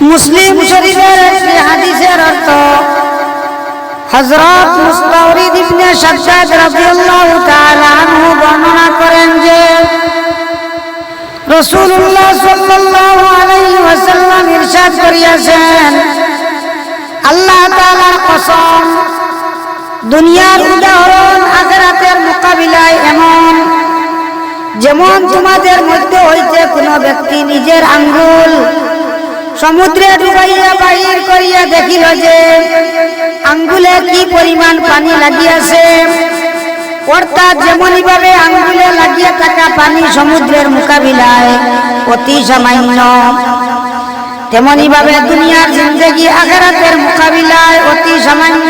মুসলিম শরীফের একটি হাদিসের অর্থ, হযরত মুস্তাওরিদ ইবনে শাদ্দাদ রাদিয়াল্লাহু তাআলা আনহু বর্ণনা করেন যে, রাসূলুল্লাহ সাল্লাল্লাহু আলাইহি ওয়াসাল্লাম ইরশাদ করিয়াছেন, আল্লাহ তাআলার কসম, দুনিয়ার উদাহরণ আখিরাতের মোকাবিলায় এমন, যেমন তোমাদের মধ্যে হইতে কোনো ব্যক্তি নিজের আঙ্গুল সমুদ্রে ডুবাইয়া বাহির করিয়া দেখিল যে আঙ্গুলে কি পরিমাণ পানি লাগিয়াছে। অর্থাৎ যেমনই ভাবে আঙ্গুলে লাগিয়ে থাকা পানি সমুদ্রের মোকাবিলায় অতি সামান্য তেমনি ভাবে দুনিয়ার জিন্দগি আখেরাতের মোকাবিলায় অতি সামান্য।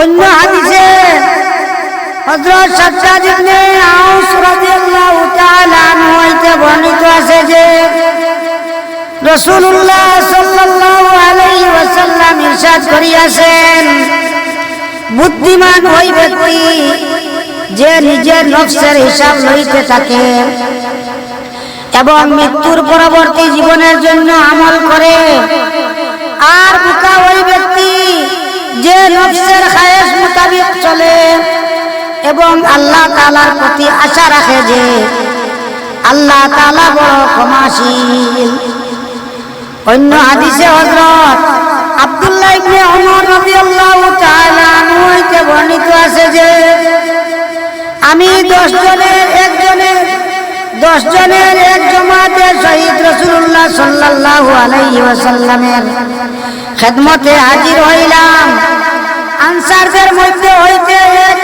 অন্য হাদিসে হযরত সাজ্জাদ ইবনে আউস রাদিয়াল্লাহু তাআলা হইতে বর্ণিত আছে ওয়াসাল্লাম ইরশাদ করিয়াছেন। বুদ্ধিমান ওই ব্যক্তি যে নিজের নফসের হিসাব লইতে থাকে এবং মৃত্যুর পরবর্তী জীবনের জন্য আমল করে। আর বোকা ওই ব্যক্তি যে নফসের খায়েশ মোতাবিক চলে এবং আল্লাহ তালার প্রতি আশা রাখে যে আল্লাহ তালা বড় ক্ষমাশীল। অন্য হাদিসে হযরত আব্দুল্লাহ ইবনে ওমর রাদিয়াল্লাহু তাআলা আনহু বর্ণিত আছে যে, আমি দশ জনের একজনের দশ জনের এক জমাতে শহীদ রসুল্লাহ সাল্লাল্লাহু আলাইহি ওয়াসাল্লামের খেদমতে হাজির হইলাম। আনসারদের মধ্যে হইতে এক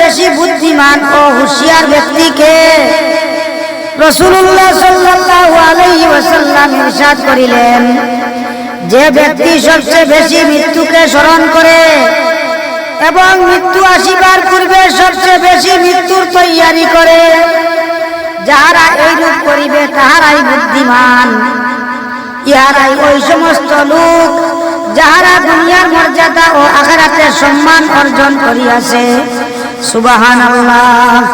বেশি বুদ্ধিমান ও হুঁশিয়ার ব্যক্তিকে রসুল্লাহ সাল্লাল্লাহু আলাইহি ওয়াসাল্লাম ইরশাদ করিলেন। যে ব্যক্তি সবচেয়ে বেশি মৃত্যুকে স্মরণ করে এবং মৃত্যু আসিবার পূর্বে সবচেয়ে বেশি মৃত্যুর তৈয়ারি করে, যাহারা এইরূপ করিবে তাহারাই বুদ্ধিমান। ইহারাই ওই সমস্ত লোক যাহারা দুনিয়ার মর্যাদা ও আখেরাতের সম্মান অর্জন করিয়াছে। সুবাহান আল্লাহ